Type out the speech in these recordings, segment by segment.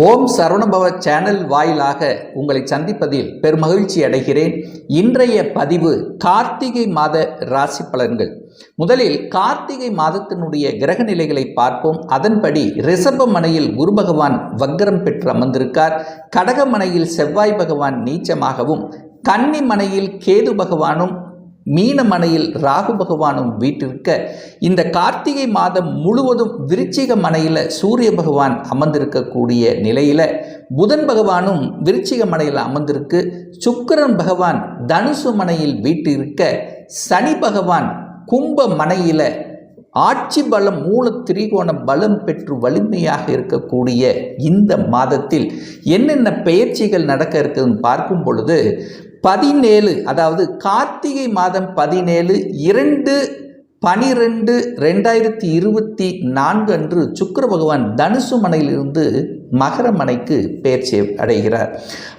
ஓம் Saravanabhava channel வாயிலாக உங்களை சந்திப்பதில் பெருமகிழ்ச்சி அடைகிறேன். இன்றைய பதிவு கார்த்திகை மாத ராசி பலன்கள். முதலில் கார்த்திகை மாதத்தினுடைய கிரக நிலைகளை பார்ப்போம். அதன்படி ரிசர்வ மனையில் குரு பகவான் வக்ரம் பெற்று அமர்ந்திருக்கார். கடக மனையில் செவ்வாய் பகவான் நீச்சமாகவும் கன்னி மனையில் கேது பகவானும் மீனமனையில் ராகு பகவானும் வீட்டிருக்க இந்த கார்த்திகை மாதம் முழுவதும் விருச்சிக மனையில் சூரிய பகவான் அமர்ந்திருக்கக்கூடிய நிலையில் புதன் பகவானும் விருச்சிக மனையில் அமர்ந்திருக்கு. சுக்கிரன் பகவான் தனுசு மனையில் வீட்டிருக்க சனி பகவான் கும்ப மனையில் ஆட்சி பலம் மூல திரிகோண பலம் பெற்று வலிமையாக இருக்கக்கூடிய இந்த மாதத்தில் என்னென்ன பெயர்ச்சிகள் நடக்க இருக்குதுன்னு பார்க்கும் பொழுது பதினேழு அதாவது கார்த்திகை மாதம் பதினேழு இரண்டு பனிரெண்டு ரெண்டாயிரத்தி இருபத்தி நான்கு அன்று சுக்கர பகவான் தனுசு மனையிலிருந்து மகர மனைக்கு பேர்ச்சி அடைகிறார்.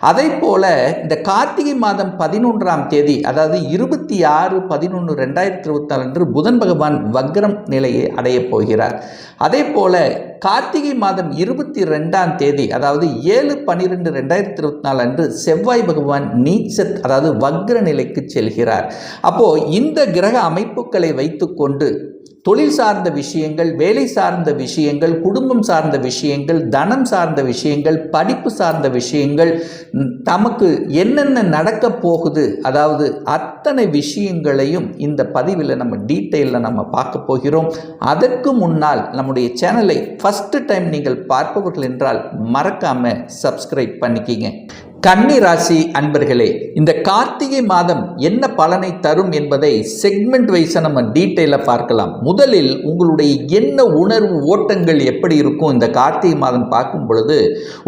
அதே போல இந்த கார்த்திகை மாதம் பதினொன்றாம் தேதி அதாவது இருபத்தி ஆறு பதினொன்று ரெண்டாயிரத்தி இருபத்தி நாலு அன்று புதன் பகவான் வக்ரம் நிலையை அடையப் போகிறார். அதே போல கார்த்திகை மாதம் இருபத்தி ரெண்டாம் தேதி அதாவது ஏழு பன்னிரெண்டு ரெண்டாயிரத்தி இருபத்தி நாலு அன்று செவ்வாய் பகவான் நீச்சத் அதாவது வக்ர நிலைக்கு செல்கிறார். அப்போ இந்த கிரக அமைப்புகளை வைத்துக்கொண்டு தொழில் சார்ந்த விஷயங்கள் வேலை சார்ந்த விஷயங்கள் குடும்பம் சார்ந்த விஷயங்கள் தனம் சார்ந்த விஷயங்கள் படிப்பு சார்ந்த விஷயங்கள் தமக்கு என்னென்ன நடக்க போகுது அதாவது அத்தனை விஷயங்களையும் இந்த பதிவில் நம்ம டீட்டெயிலில் நம்ம பார்க்க போகிறோம். அதற்கு முன்னால் நம்முடைய சேனலை ஃபஸ்ட் ஃபஸ்ட்டு டைம் நீங்கள் பார்ப்பவர்கள் என்றால் மறக்காமல் சப்ஸ்கிரைப் பண்ணிக்கிங்க. கன்னி ராசி அன்பர்களே இந்த கார்த்திகை மாதம் என்ன பலனை தரும் என்பதை செக்மெண்ட் வைஸை நம்ம டீட்டெயிலாக பார்க்கலாம். முதலில் உங்களுடைய என்ன உணர்வு ஓட்டங்கள் எப்படி இருக்கும்? இந்த கார்த்திகை மாதம் பார்க்கும் பொழுது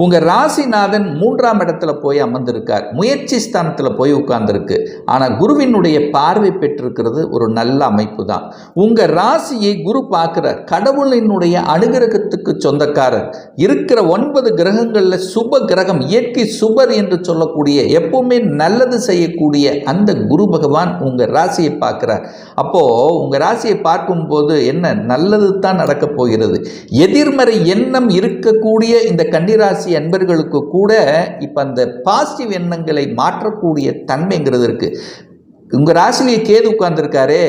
உங்கள் ராசிநாதன் மூன்றாம் இடத்துல போய் அமர்ந்திருக்கார். முயற்சி ஸ்தானத்தில் போய் உட்கார்ந்துருக்கு. ஆனால் குருவினுடைய பார்வை பெற்றிருக்கிறது ஒரு நல்ல அமைப்பு தான் உங்கள் ராசியை குரு பார்க்குற கடவுளினுடைய அனுகிரகத்துக்கு சொந்தக்காரர். இருக்கிற ஒன்பது கிரகங்களில் சுப கிரகம் இயற்கை சுபர் என்று சொல்லக்கூடிய எப்பவுமே நல்லது செய்யக்கூடிய அந்த குரு பகவான் உங்கள் ராசியை பார்க்குறார். அப்போது உங்கள் ராசியை பார்க்கும்போது என்ன? நல்லது தான் நடக்கப் போகிறது. எதிர்மறை எண்ணம் இருக்கக்கூடிய இந்த கன்னிராசி அன்பர்களுக்கு கூட இப்போ அந்த பாசிட்டிவ் எண்ணங்களை மாற்றக்கூடிய தன்மைங்கிறது இருக்குது உங்கள் ராசிலேயே கேது உட்கார்ந்துருக்காரு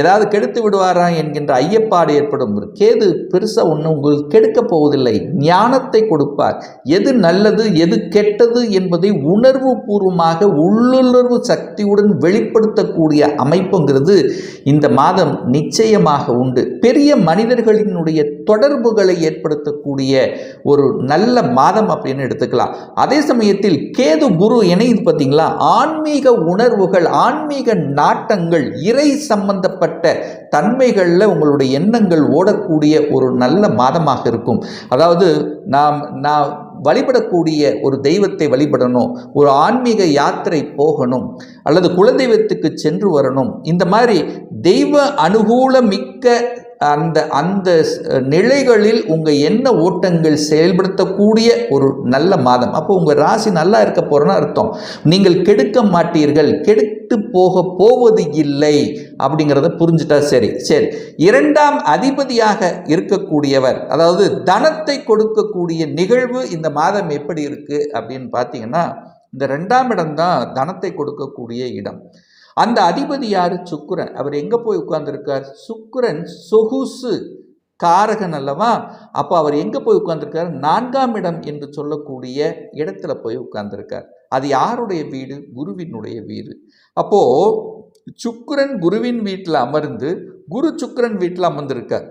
ஏதாவது கெடுத்து விடுவாரா என்கின்ற ஐயப்பாடு ஏற்படும். கேது பெருசாக ஒன்றும் உங்களுக்கு கெடுக்க போவதில்லை. ஞானத்தை கொடுப்பார். எது நல்லது எது கெட்டது என்பதை உணர்வு பூர்வமாக உள்ளுணர்வு சக்தியுடன் வெளிப்படுத்தக்கூடிய அமைப்புங்கிறது இந்த மாதம் நிச்சயமாக உண்டு. பெரிய மனிதர்களினுடைய தொடர்புகளை ஏற்படுத்தக்கூடிய ஒரு நல்ல மாதம் அப்படின்னு எடுத்துக்கலாம். அதே சமயத்தில் கேது குரு இணையுது பார்த்தீங்களா ஆன்மீக உணர்வுகள் ஆன்மீக நாட்டங்கள் இறை சம்பந்தப்பட்ட தன்மைகளில் உங்களுடைய எண்ணங்கள் ஓடக்கூடிய ஒரு நல்ல மாதமாக இருக்கும். அதாவது நாம் நான் வழிபடக்கூடிய ஒரு தெய்வத்தை வழிபடணும் ஒரு ஆன்மீக யாத்திரை போகணும் அல்லது குலதெய்வத்துக்கு சென்று வரணும். இந்த மாதிரி தெய்வ அனுகூல மிக்க அந்த அந்த நிலைகளில் உங்கள் என்ன ஓட்டங்கள் செயல்படுத்தக்கூடிய ஒரு நல்ல மாதம். அப்போ உங்கள் ராசி நல்லா இருக்க போகிறோன்னு அர்த்தம். நீங்கள் கெடுக்க மாட்டீர்கள் கெடுத்து போக போவது இல்லை அப்படிங்கிறத புரிஞ்சுட்டா சரி. சரி இரண்டாம் அதிபதியாக இருக்கக்கூடியவர் அதாவது தனத்தை கொடுக்கக்கூடிய நிகழ்வு இந்த மாதம் எப்படி இருக்குது அப்படின்னு பார்த்தீங்கன்னா இந்த ரெண்டாம் இடம் தான் தனத்தை கொடுக்கக்கூடிய இடம். அந்த அதிபதி யார்? சுக்குரன். அவர் எங்கே போய் உட்கார்ந்துருக்கார்? சுக்குரன் சொகுசு காரகன் அல்லவா? அப்போ அவர் எங்கே போய் உட்கார்ந்துருக்கார்? நான்காம் இடம் என்று சொல்லக்கூடிய இடத்துல போய் உட்கார்ந்துருக்கார். அது யாருடைய வீடு? குருவினுடைய வீடு. அப்போது சுக்குரன் குருவின் வீட்டில் அமர்ந்து குரு சுக்கரன் வீட்டில் அமர்ந்திருக்கார்.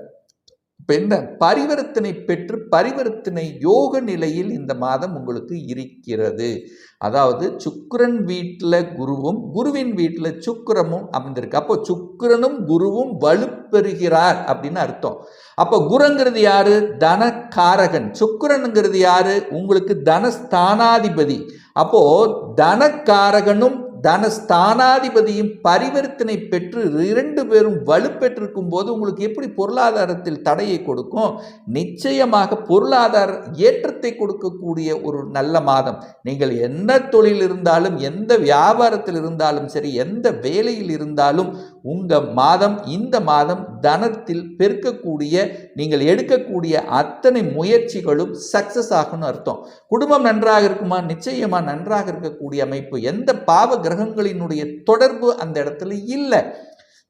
இப்போ என்ன பரிவர்த்தனை பெற்று பரிவர்த்தனை யோக நிலையில் இந்த மாதம் உங்களுக்கு இருக்கிறது. அதாவது சுக்கரன் வீட்டில் குருவும் குருவின் வீட்டில் சுக்கரமும் அமைந்திருக்கு அப்போ சுக்கிரனும் குருவும் வலுப்பெறுகிறார் அப்படின்னு அர்த்தம். அப்போ குருங்கிறது யாரு? தனக்காரகன். சுக்கிரனுங்கிறது யாரு? உங்களுக்கு தனஸ்தானாதிபதி. அப்போ தனக்காரகனும் தனஸ்தானாதிபதியும் பரிவர்த்தனை பெற்று இரண்டு பேரும் வலுப்பெற்றிருக்கும் போது உங்களுக்கு எப்படி பொருளாதாரத்தில் தடையை கொடுக்கும்? நிச்சயமாக பொருளாதார ஏற்றத்தை கொடுக்கக்கூடிய ஒரு நல்ல மாதம். நீங்கள் என்ன தொழில் இருந்தாலும் எந்த வியாபாரத்தில் இருந்தாலும் சரி எந்த வேலையில் இருந்தாலும் உங்கள் மாதம் இந்த மாதம் தனத்தில் பெருக்கக்கூடிய நீங்கள் எடுக்கக்கூடிய அத்தனை முயற்சிகளும் சக்ஸஸ் ஆகும்னு அர்த்தம். குடும்பம் நன்றாக இருக்குமா? நிச்சயமா நன்றாக இருக்கக்கூடிய அமைப்பு. எந்த பாவ கிரகங்களினுடைய தொடர்பு அந்த இடத்துல இல்லை.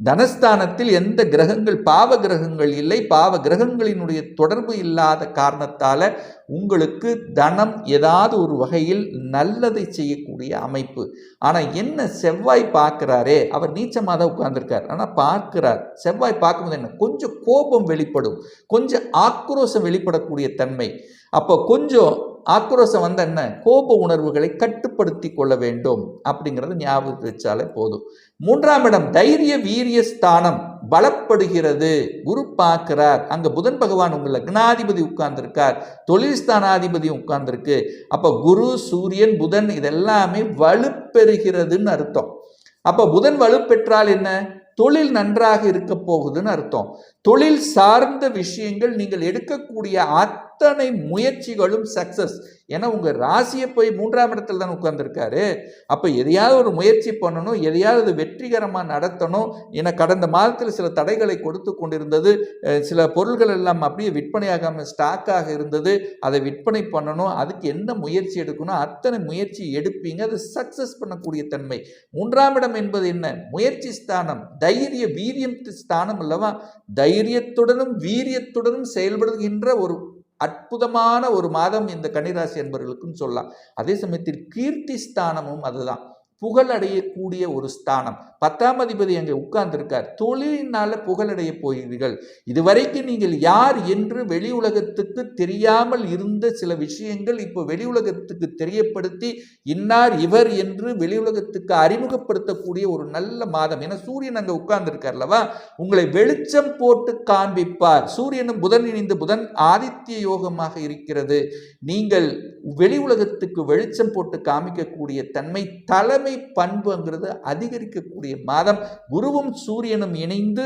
தனஸ்தானத்தில் எந்த கிரகங்கள் பாவ கிரகங்கள் இல்லை பாவ கிரகங்களினுடைய தொடர்பு இல்லாத காரணத்தால் உங்களுக்கு தனம் ஏதாவது ஒரு வகையில் நல்லதை செய்யக்கூடிய அமைப்பு. ஆனால் என்ன செவ்வாய் பார்க்குறாரே அவர் நீச்சமாக தான் உட்கார்ந்துருக்கார். ஆனால் பார்க்கிறார். செவ்வாய் பார்க்கும்போது என்ன? கொஞ்சம் கோபம் வெளிப்படும். கொஞ்சம் ஆக்ரோஷம் வெளிப்படக்கூடிய தன்மை. அப்போ கொஞ்சம் ஆக்ரோஷம் வந்த என்ன? கோப உணர்வுகளை கட்டுப்படுத்தி கொள்ள வேண்டும். அப்படிங்கிறத ஞாபகத்து வச்சாலே போதும். மூன்றாம் இடம் தைரிய வீரிய ஸ்தானம். பலப்படுகிறது. குரு பார்க்கிறார். அங்க புதன் பகவான் உங்கள் லக்னாதிபதி உட்கார்ந்துருக்கார். தொழில் ஸ்தானாதிபதி உட்கார்ந்துருக்கு. அப்ப குரு சூரியன் புதன் இதெல்லாமே வலுப்பெறுகிறதுன்னு அர்த்தம். அப்ப புதன் வலுப்பெற்றால் என்ன? தொழில் நன்றாக இருக்க போகுதுன்னு அர்த்தம். தொழில் சார்ந்த விஷயங்கள் நீங்கள் எடுக்கக்கூடிய அத்தனை முயற்சிகளும் சக்சஸ் ஏன்னா உங்கள் ராசியை போய் மூன்றாம் இடத்துல தான் உட்கார்ந்துருக்காரு. அப்போ எதையாவது ஒரு முயற்சி பண்ணணும் எதையாவது வெற்றிகரமாக நடத்தணும். என கடந்த மாதத்தில் சில தடைகளை கொடுத்து கொண்டிருந்தது சில பொருள்கள் எல்லாம் அப்படியே விற்பனையாகாமல் ஸ்டாக்காக இருந்தது. அதை விற்பனை பண்ணணும் அதுக்கு என்ன முயற்சி எடுக்கணும் அத்தனை முயற்சி எடுப்பீங்க. அது சக்ஸஸ் பண்ணக்கூடிய தன்மை. மூன்றாம் இடம் என்பது என்ன? முயற்சி ஸ்தானம். தைரிய வீரியம் ஸ்தானம் அல்லவா? தைரியத்துடனும் வீரியத்துடனும் செயல்படுகின்ற ஒரு அற்புதமான ஒரு மாதம் இந்த கன்னிராசி என்பவர்களுக்கும் சொல்லலாம். அதே சமயத்தில் கீர்த்தி ஸ்தானமும் அதுதான். புகழ் அடையக்கூடிய ஒரு ஸ்தானம். பத்தாம் அதிபதி அங்கே உட்கார்ந்திருக்கார். தொழிலினால புகழடைய போகிறீர்கள். இதுவரைக்கும் நீங்கள் யார் என்று வெளி உலகத்துக்கு தெரியாமல் இருந்த சில விஷயங்கள் இப்போ வெளி உலகத்துக்கு தெரியப்படுத்தி இன்னார் இவர் என்று வெளி உலகத்துக்கு அறிமுகப்படுத்தக்கூடிய ஒரு நல்ல மாதம். ஏன்னா சூரியன் அங்கே உட்கார்ந்திருக்கார்லவா உங்களை வெளிச்சம் போட்டு காண்பிப்பார். சூரியனும் புதன் இணைந்து புதன் ஆதித்ய யோகமாக இருக்கிறது. நீங்கள் வெளி உலகத்துக்கு வெளிச்சம் போட்டு காமிக்கக்கூடிய தன்மை தலைமை பண்புங்கிறது அதிகரிக்கக்கூடிய மாதம் குருவும் சூரியனும் இணைந்து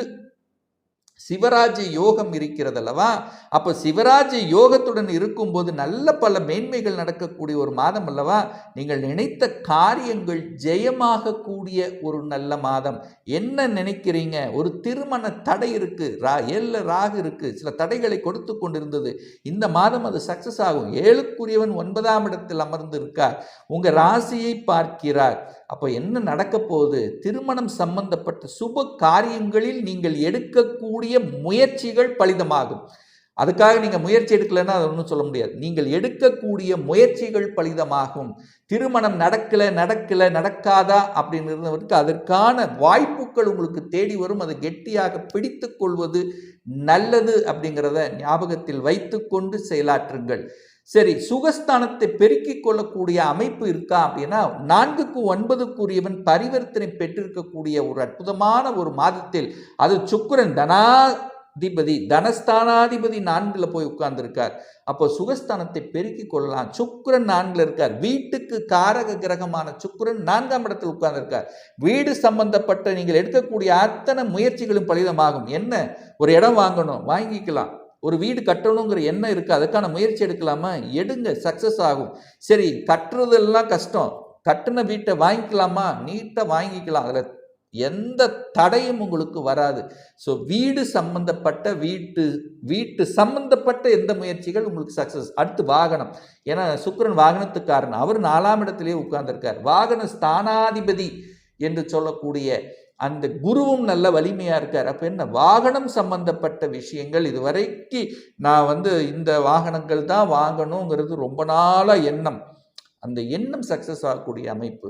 சிவராஜ யோகம் இருக்கிறதல்லவா? அப்போ சிவராஜ யோகத்துடன் இருக்கும்போது நல்ல பல மேன்மைகள் நடக்கக்கூடிய ஒரு மாதம் அல்லவா? நீங்கள் நினைத்த காரியங்கள் ஜெயமாக கூடிய ஒரு நல்ல மாதம். என்ன நினைக்கிறீங்க? ஒரு திருமண தடை இருக்கு. ரா ஏழில் ராகு இருக்கு. சில தடைகளை கொடுத்து கொண்டிருந்தது. இந்த மாதம் அது சக்சஸ் ஆகும். ஏழுக்குரியவன் ஒன்பதாம் இடத்தில் அமர்ந்து இருக்கார் உங்கள் ராசியை பார்க்கிறார். அப்போ என்ன நடக்க போகுது? திருமணம் சம்பந்தப்பட்ட சுப காரியங்களில் நீங்கள் எடுக்கக்கூடிய முயற்சிகள் பலிதமாகும். அதுக்காக நீங்கள் முயற்சி எடுக்கலைன்னா அதை ஒன்றும் சொல்ல முடியாது. நீங்கள் எடுக்கக்கூடிய முயற்சிகள் பலிதமாகும். திருமணம் நடக்கலை நடக்கலை நடக்காதா அப்படின்னு இருந்தவருக்கு அதற்கான வாய்ப்புகள் உங்களுக்கு தேடி வரும். அதை கெட்டியாக பிடித்து கொள்வது நல்லது அப்படிங்கிறத ஞாபகத்தில் வைத்துக்கொண்டு செயலாற்றுங்கள். சரி சுகஸ்தானத்தை பெருக்கிக் கொள்ளக்கூடிய அமைப்பு இருக்கா அப்படின்னா நான்குக்கு ஒன்பதுக்குரியவன் பரிவர்த்தனை பெற்றிருக்கக்கூடிய ஒரு அற்புதமான ஒரு மாதத்தில் அது சுக்கிரன் தனாதிபதி தனஸ்தானாதிபதி நான்கில் போய் உட்கார்ந்துருக்கார். அப்போ சுகஸ்தானத்தை பெருக்கிக் கொள்ளலாம். சுக்கிரன் நான்கில் இருக்கார். வீட்டுக்கு காரக கிரகமான சுக்கிரன் நான்காம் இடத்தில் உட்கார்ந்துருக்கார். வீடு சம்பந்தப்பட்ட நீங்கள் எடுக்கக்கூடிய அத்தனை முயற்சிகளும் பலிதமாகும். என்ன? ஒரு இடம் வாங்கணும். வாங்கிக்கலாம். ஒரு வீடு கட்டணுங்கிற எண்ணம் இருக்குது அதுக்கான முயற்சி எடுக்கலாமா? எடுங்க சக்ஸஸ் ஆகும். சரி கட்டுறதெல்லாம் கஷ்டம். கட்டின வீட்டை வாங்கிக்கலாமா? நீட்டாக வாங்கிக்கலாம். அதில் எந்த தடையும் உங்களுக்கு வராது. ஸோ வீடு சம்பந்தப்பட்ட வீட்டு வீட்டு சம்பந்தப்பட்ட எந்த முயற்சிகள் உங்களுக்கு சக்ஸஸ் அடுத்து வாகனம். ஏன்னா சுக்கரன் வாகனத்துக்காரன். அவர் நாலாம் இடத்திலேயே உட்கார்ந்துருக்கார். வாகன ஸ்தானாதிபதி என்று சொல்லக்கூடிய அந்த குருவும் நல்ல வலிமையாக இருக்கார். அப்போ என்ன? வாகனம் சம்பந்தப்பட்ட விஷயங்கள் இதுவரைக்கு நான் வந்து இந்த வாகனங்கள் தான் வாங்கணுங்கிறது ரொம்ப நாளாக எண்ணம். அந்த எண்ணம் சக்ஸஸ் ஆகக்கூடிய அமைப்பு.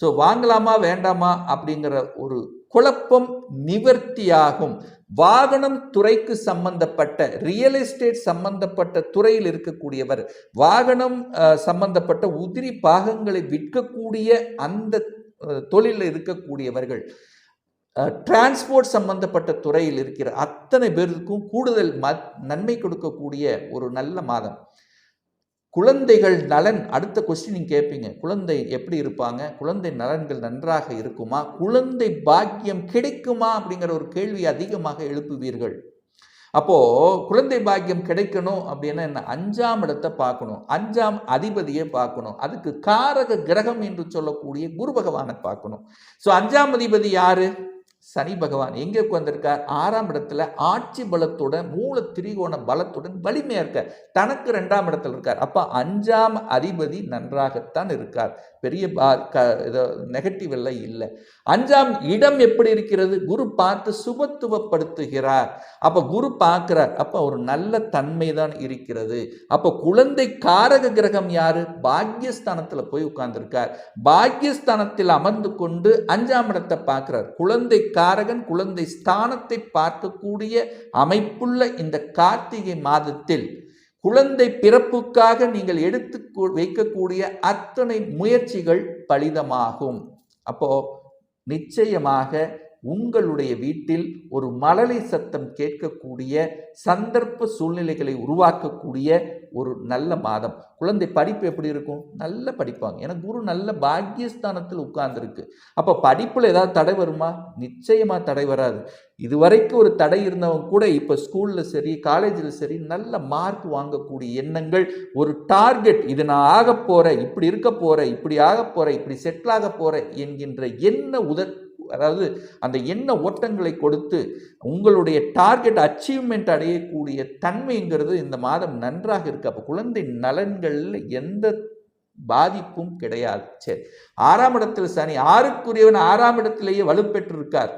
ஸோ வாங்கலாமா வேண்டாமா அப்படிங்கிற ஒரு குழப்பம் நிவர்த்தியாகும். வாகனம் துறைக்கு சம்பந்தப்பட்ட ரியல் எஸ்டேட் சம்பந்தப்பட்ட துறையில் இருக்கக்கூடியவர் வாகனம் சம்பந்தப்பட்ட உதிரி பாகங்களை விற்கக்கூடிய அந்த தொழிலில் இருக்கக்கூடியவர்கள் டிரான்ஸ்போர்ட் சம்பந்தப்பட்ட துறையில் இருக்கிற அத்தனை பேருக்கும் கூடுதல் ம நன்மை கொடுக்கக்கூடிய ஒரு நல்ல மாதம். குழந்தைகள் நலன் அடுத்த கொஸ்டின் நீங்கள் கேட்பீங்க குழந்தை எப்படி இருப்பாங்க? குழந்தை நலன்கள் நன்றாக இருக்குமா? குழந்தை பாக்கியம் கிடைக்குமா? அப்படிங்கிற ஒரு கேள்வி அதிகமாக எழுப்புவீர்கள். அப்போது குழந்தை பாக்கியம் கிடைக்கணும் அப்படின்னா என்ன? அஞ்சாம் இடத்தை பார்க்கணும். அஞ்சாம் அதிபதியை பார்க்கணும். அதுக்கு காரக கிரகம் என்று சொல்லக்கூடிய குரு பகவானை பார்க்கணும். ஸோ அஞ்சாம் அதிபதி யாரு? சனி பகவான் எங்கே உட்காந்துருக்கார் ஆறாம் இடத்துல ஆட்சி பலத்துடன் மூல திரிகோண பலத்துடன் வலிமையாக இருக்கார். தனக்கு ரெண்டாம் இடத்துல இருக்கார். அப்போ அஞ்சாம் அதிபதி நன்றாகத்தான் இருக்கார். பெரிய பா க இதோ நெகட்டிவ் எல்லாம் இல்லை. அஞ்சாம் இடம் எப்படி இருக்கிறது? குரு பார்த்து சுபத்துவப்படுத்துகிறார். அப்போ குரு பார்க்கிறார் அப்போ ஒரு நல்ல தன்மை தான் இருக்கிறது. அப்போ குழந்தை காரக கிரகம் யாரு? பாக்யஸ்தானத்தில் போய் உட்கார்ந்துருக்கார். பாக்யஸ்தானத்தில் அமர்ந்து கொண்டு அஞ்சாம் இடத்தை பார்க்கிறார். குழந்தை காரகன் குழந்தை ஸ்தானத்தை பார்க்கக்கூடிய அமைப்புள்ள இந்த கார்த்திகை மாதத்தில் குழந்தை பிறப்புக்காக நீங்கள் எடுத்து வைக்கக்கூடிய அத்தனை முயற்சிகள் பலிதமாகும். அப்போ நிச்சயமாக உங்களுடைய வீட்டில் ஒரு மழலை சத்தம் கேட்கக்கூடிய சந்தர்ப்ப சூழ்நிலைகளை உருவாக்கக்கூடிய ஒரு நல்ல மாதம். குழந்தை படிப்பு எப்படி இருக்கும்? நல்ல படிப்பாங்க. ஏன்னா குரு நல்ல பாக்கியஸ்தானத்தில் உட்கார்ந்துருக்கு. அப்போ படிப்பில் ஏதாவது தடை வருமா? நிச்சயமாக தடை வராது. இதுவரைக்கும் ஒரு தடை இருந்தவங்க கூட இப்போ ஸ்கூலில் சரி காலேஜில் சரி நல்ல மார்க் வாங்கக்கூடிய எண்ணங்கள் ஒரு டார்கெட் இது நான் ஆக போகிறேன் இப்படி இருக்க போகிறேன் இப்படி ஆக போகிறேன் இப்படி செட்டில் ஆக போகிறேன் என்கின்ற என்ன உத அதாவது அந்த எண்ண ஓட்டங்களை கொடுத்து உங்களுடைய டார்கெட் அச்சீவ்மெண்ட் அடையக்கூடிய தன்மைங்கிறது இந்த மாதம் நன்றாக இருக்கு. அப்போ குழந்தை நலன்களில் எந்த பாதிப்பும் கிடையாது. சரி ஆறாம் இடத்தில் சனி ஆறுக்குரியவன் ஆறாம் இடத்திலேயே வலுப்பெற்றிருக்கார்.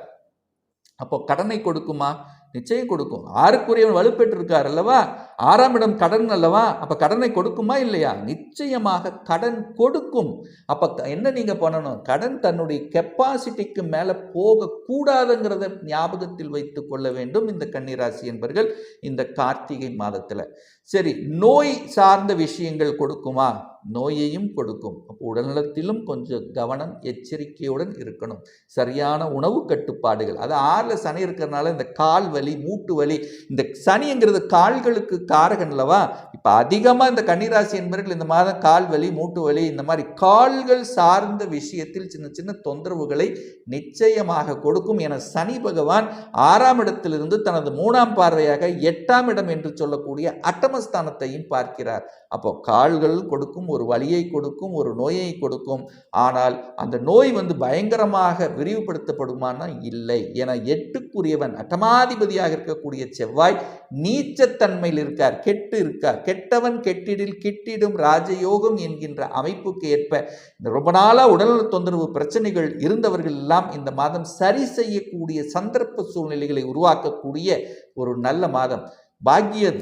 அப்போ கடனை கொடுக்குமா? நிச்சயம் கொடுக்கும். ஆறுக்குரியவன் வலுப்பெற்றிருக்கார் அல்லவா? ஆறாம் இடம் கடன் அல்லவா? அப்போ கடனை கொடுக்குமா இல்லையா? நிச்சயமாக கடன் கொடுக்கும். அப்போ க- என்ன நீங்கள் பண்ணணும்? கடன் தன்னுடைய கெப்பாசிட்டிக்கு மேலே போகக்கூடாதுங்கிறத ஞாபகத்தில் வைத்து கொள்ள வேண்டும் இந்த கன்னிராசி என்பர்கள் இந்த கார்த்திகை மாதத்தில். சரி நோய் சார்ந்த விஷயங்கள் கொடுக்குமா? நோயையும் கொடுக்கும். அப்போ உடல்நலத்திலும் கொஞ்சம் கவனம் எச்சரிக்கையுடன் இருக்கணும். சரியான உணவு கட்டுப்பாடுகள். அது ஆறில் சனி இருக்கிறதுனால இந்த கால் வலி மூட்டு வலி இந்த சனிங்கிறது கால்களுக்கு காரகன் அல்லவா? இப்போ அதிகமாக இந்த கன்னிராசி என்பவர்கள் இந்த மாதம் கால் வலி மூட்டு வலி இந்த மாதிரி கால்கள் சார்ந்த விஷயத்தில் சின்ன சின்ன தொந்தரவுகளை நிச்சயமாக கொடுக்கும். என சனி பகவான் ஆறாம் இடத்திலிருந்து தனது மூணாம் பார்வையாக எட்டாம் இடம் என்று சொல்லக்கூடிய அட்டமஸ்தானத்தையும் பார்க்கிறார். அப்போ கால்கள் கொடுக்கும் ஒரு ஒரு வழியை கொடுக்கும் ஒரு நோயை கொடுக்கும். ஆனால் அந்த நோய் வந்து பயங்கரமாக விரிவுபடுத்தப்படுமானா இல்லை. என எட்டுக்குரியவன் அட்டமாதிபதியாக இருக்கக்கூடிய செவ்வாய் நீச்சத்தன்மையில் இருக்கார் கெட்டு இருக்கார். கெட்டவன் கெட்டிடில் கிட்டிடும் ராஜயோகம் என்கின்ற அமைப்புக்கு ஏற்ப இந்த ரொம்ப நாளாக உடல்நல தொந்தரவு பிரச்சனைகள் இருந்தவர்கள் எல்லாம் இந்த மாதம் சரி செய்யக்கூடிய சந்தர்ப்ப சூழ்நிலைகளை உருவாக்கக்கூடிய ஒரு நல்ல மாதம். பாக்கியம்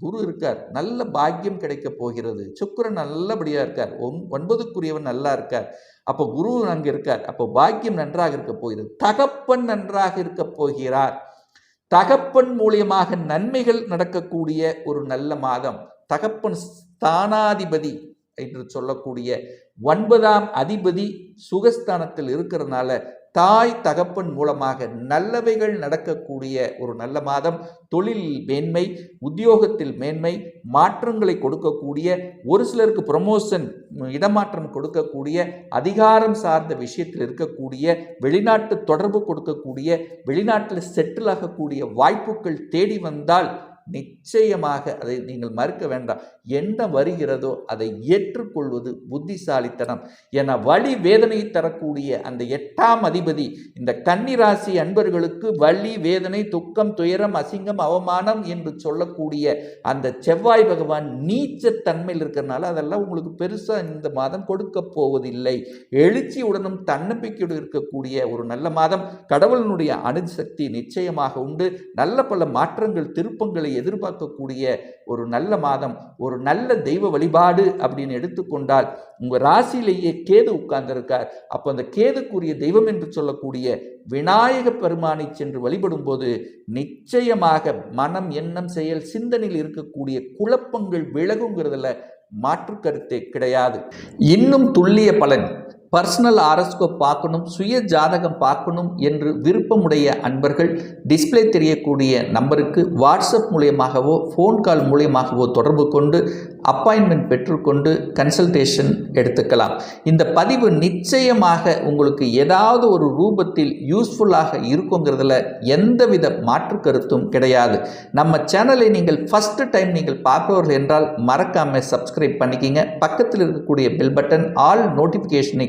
குரு இருக்கார். நல்ல பாக்கியம் கிடைக்க போகிறது. சுக்கரன் நல்லபடியாக இருக்கார். ஒன் ஒன்பதுக்குரியவன் நல்லா இருக்கார். அப்போ குரு அங்கே இருக்கார். அப்போ பாக்கியம் நன்றாக இருக்க போகிறது. தகப்பன் நன்றாக இருக்க போகிறார். தகப்பன் மூலியமாக நன்மைகள் நடக்கக்கூடிய ஒரு நல்ல மாதம். தகப்பன் ஸ்தானாதிபதி என்று சொல்லக்கூடிய ஒன்பதாம் அதிபதி சுகஸ்தானத்தில் இருக்கிறதுனால தாய் தகப்பன் மூலமாக நல்லவைகள் நடக்கக்கூடிய ஒரு நல்ல மாதம். தொழிலில் மேன்மை உத்தியோகத்தில் மேன்மை மாற்றங்களை கொடுக்கக்கூடிய ஒரு சிலருக்கு ப்ரமோஷன் இடமாற்றம் கொடுக்கக்கூடிய அதிகாரம் சார்ந்த விஷயத்தில் இருக்கக்கூடிய வெளிநாட்டு தொடர்பு கொடுக்கக்கூடிய வெளிநாட்டில் செட்டில் ஆகக்கூடிய வாய்ப்புகள் தேடி வந்தால் நிச்சயமாக அதை நீங்கள் மறுக்க வேண்டாம். என்ன வருகிறதோ அதை ஏற்றுக்கொள்வது புத்திசாலித்தனம். என வழி வேதனை தரக்கூடிய அந்த எட்டாம் அதிபதி இந்த கன்னிராசி அன்பர்களுக்கு வழி வேதனை துக்கம் துயரம் அசிங்கம் அவமானம் என்று சொல்லக்கூடிய அந்த செவ்வாய் பகவான் நீச்சத்தன்மையில் இருக்கிறனால அதெல்லாம் உங்களுக்கு பெருசாக இந்த மாதம் கொடுக்க போவதில்லை. எழுச்சியுடனும் தன்னம்பிக்கையுடன் இருக்கக்கூடிய ஒரு நல்ல மாதம். கடவுளினுடைய அணுசக்தி நிச்சயமாக உண்டு. நல்ல பல மாற்றங்கள் திருப்பங்களை எதிர்பார்க்கக்கூடிய ஒரு நல்ல மாதம் ஒரு நல்ல தெய்வ வழிபாடு அப்படின்னு எடுத்துக்கொண்டால் உங்கள் ராசியிலேயே கேது உட்கார்ந்திருக்கார். அப்போ அந்த கேதுக்குரிய தெய்வம் என்று சொல்லக்கூடிய விநாயக பெருமானை சென்று வழிபடும் போது நிச்சயமாக மனம் எண்ணம் செயல் சிந்தனையில் இருக்கக்கூடிய குழப்பங்கள் விலகுங்கிறதுல மாற்று கருத்தே கிடையாது. இன்னும் துல்லிய பலன். பர்சனல் ஆரஸ்கோப் பார்க்கணும் சுய ஜாதகம் பார்க்கணும் என்று விருப்பமுடைய அன்பர்கள் டிஸ்ப்ளே தெரியக்கூடிய நம்பருக்கு வாட்ஸ்அப் மூலியமாகவோ ஃபோன் கால் மூலியமாகவோ தொடர்பு கொண்டு அப்பாயின்மெண்ட் பெற்றுக்கொண்டு கன்சல்டேஷன் எடுத்துக்கலாம். இந்த பதிவு நிச்சயமாக உங்களுக்கு ஏதாவது ஒரு ரூபத்தில் யூஸ்ஃபுல்லாக இருக்குங்கிறதுல எந்தவித மாற்று கருத்தும் கிடையாது. நம்ம சேனலை நீங்கள் ஃபஸ்ட்டு டைம் நீங்கள் பார்ப்பவர்கள் என்றால் மறக்காமல் சப்ஸ்கிரைப் பண்ணிக்கிங்க. பக்கத்தில் இருக்கக்கூடிய பெல் பட்டன் ஆல் நோட்டிஃபிகேஷனை